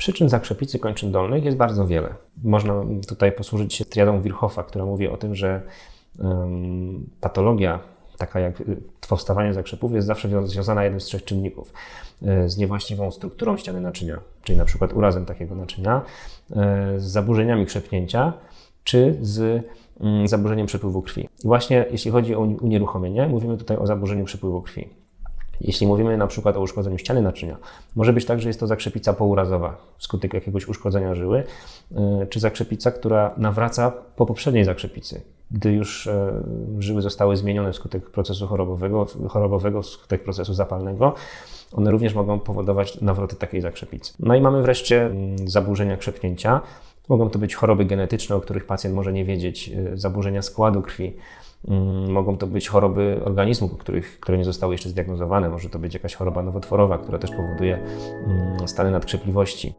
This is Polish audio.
Przyczyn zakrzepicy kończyn dolnych jest bardzo wiele. Można tutaj posłużyć się triadą Virchoffa, która mówi o tym, że em, patologia, taka jak y, powstawanie zakrzepów, jest zawsze wią- związana jednym z trzech czynników. Y, Z niewłaściwą strukturą ściany naczynia, czyli na przykład urazem takiego naczynia, y, z zaburzeniami krzepnięcia, czy z mm, zaburzeniem przepływu krwi. I właśnie jeśli chodzi o unieruchomienie, mówimy tutaj o zaburzeniu przepływu krwi. Jeśli mówimy na przykład o uszkodzeniu ściany naczynia, może być tak, że jest to zakrzepica pourazowa wskutek jakiegoś uszkodzenia żyły, y, czy zakrzepica, która nawraca po poprzedniej zakrzepicy, gdy już e, żyły zostały zmienione wskutek procesu chorobowego, chorobowego wskutek procesu zapalnego. One również mogą powodować nawroty takiej zakrzepicy. No i mamy wreszcie mm, zaburzenia krzepnięcia. Mogą to być choroby genetyczne, o których pacjent może nie wiedzieć, y, zaburzenia składu krwi, Mm, Mogą to być choroby organizmu, których, które nie zostały jeszcze zdiagnozowane. Może to być jakaś choroba nowotworowa, która też powoduje mm, stany nadkrzepliwości.